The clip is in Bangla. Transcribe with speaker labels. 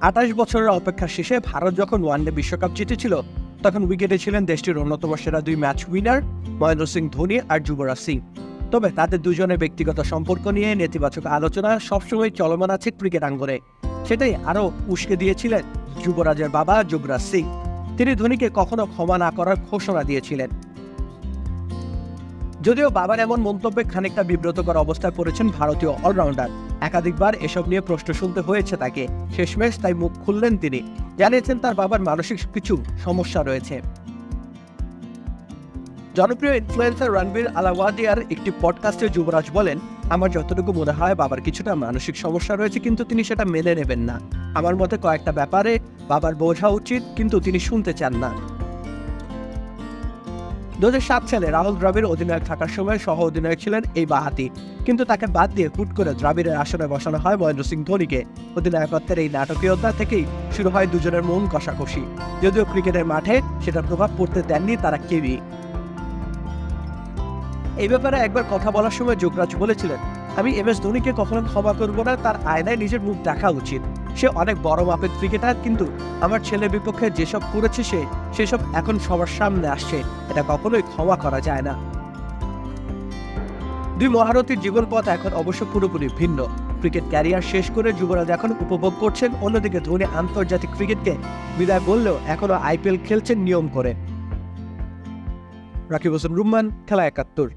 Speaker 1: আঠাশ বছরের অপেক্ষা শেষে ভারত যখন ওয়ানডে বিশ্বকাপ জিতেছিল, তখন উইকেটে ছিলেন দেশটির অন্যতম সেরা দুই ম্যাচ উইনার মহেন্দ্র সিং ধোনি আর যুবরাজ সিং। তবে তাদের দুজনের ব্যক্তিগত সম্পর্ক নিয়ে নেতিবাচক আলোচনা সবসময় চলমান আছে ক্রিকেট আঙ্গনে। সেটাই আরও উস্কে দিয়েছিলেন যুবরাজের বাবা যুবরাজ সিং। তিনি ধোনিকে কখনো ক্ষমা না করার ঘোষণা দিয়েছিলেন। যদিও বাবার এমন মন্তব্যে খানিকটা বিব্রতকর অবস্থায় পড়েছেন ভারতীয় অলরাউন্ডার একাধিকবার এসব নিয়ে প্রশ্ন শুনতে হয়েছে তাকে। শেষমেশ তাই মুখ খুললেন তিনি। জানিয়েছেন তার বাবার মানসিক কিছু সমস্যা রয়েছে। জনপ্রিয় ইনফ্লুয়েন্সার রণবীর আলাওয়াদিয়ার একটি পডকাস্টে যুবরাজ বলেন, আমার যতটুকু মনে হয় বাবার কিছুটা মানসিক সমস্যা রয়েছে, কিন্তু তিনি সেটা মেনে নেবেন না। আমার মতে কয়েকটা ব্যাপারে বাবার বোঝা উচিত, কিন্তু তিনি শুনতে চান না। দু হাজার সাত সালে রাহুল দ্রাবিড় অধিনায়ক থাকার সময় সহ অধিনায়ক ছিলেন এই বাহাতি কিন্তু তাকে বাদ দিয়ে হুট করে দ্রাবিড়ের আসনে বসানো হয় মহেন্দ্র সিং ধোনিকে। অধিনায়কত্বের এই নাটকীয়তা থেকেই শুরু হয় দুজনের মন কষাকষি। যদিও ক্রিকেটের মাঠে সেটার প্রভাব পড়তে দেননি তারা কেউই। এই ব্যাপারে একবার কথা বলার সময় যোগরাজ বলেছিলেন, আমি এম এস ধোনিকে কখনো ক্ষমা করব না, তার আয়নায় নিজের মুখ দেখা উচিত। সে অনেক বড় মাপের ক্রিকেটার, কিন্তু আমার ছেলের বিপক্ষে যেসব করেছে সে, সেসব এখন সবার সামনে আসছে। এটা কখনোই ক্ষমা করা যায় না। দুই মহারথীর জীবন পথ এখন অবশ্য পুরোপুরি ভিন্ন। ক্রিকেট ক্যারিয়ার শেষ করে যুবরাজ এখন উপভোগ করছেন, অন্যদিকে ধোনি আন্তর্জাতিক ক্রিকেটকে বিদায় বললেও এখনও আইপিএল খেলছেন নিয়ম করে। রাকিব হোসেন রুম্মান, খেলা একাত্তর।